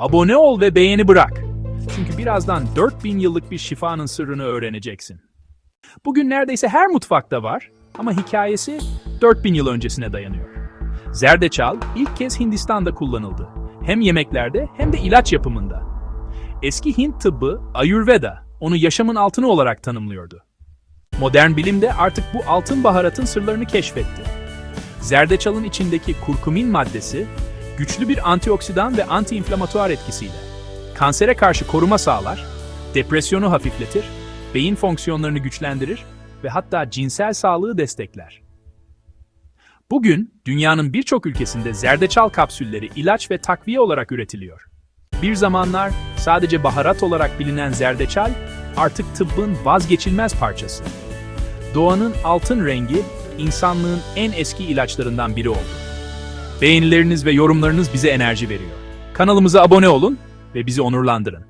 Abone ol ve beğeni bırak. Çünkü birazdan 4000 yıllık bir şifanın sırrını öğreneceksin. Bugün neredeyse her mutfakta var ama hikayesi 4000 yıl öncesine dayanıyor. Zerdeçal ilk kez Hindistan'da kullanıldı. Hem yemeklerde hem de ilaç yapımında. Eski Hint tıbbı Ayurveda onu yaşamın altını olarak tanımlıyordu. Modern bilim de artık bu altın baharatın sırlarını keşfetti. Zerdeçalın içindeki kurkumin maddesi güçlü bir antioksidan ve antiinflamatuar etkisiyle kansere karşı koruma sağlar, depresyonu hafifletir, beyin fonksiyonlarını güçlendirir ve hatta cinsel sağlığı destekler. Bugün dünyanın birçok ülkesinde zerdeçal kapsülleri ilaç ve takviye olarak üretiliyor. Bir zamanlar sadece baharat olarak bilinen zerdeçal artık tıbbın vazgeçilmez parçası. Doğanın altın rengi insanlığın en eski ilaçlarından biri oldu. Beğenileriniz ve yorumlarınız bize enerji veriyor. Kanalımıza abone olun ve bizi onurlandırın.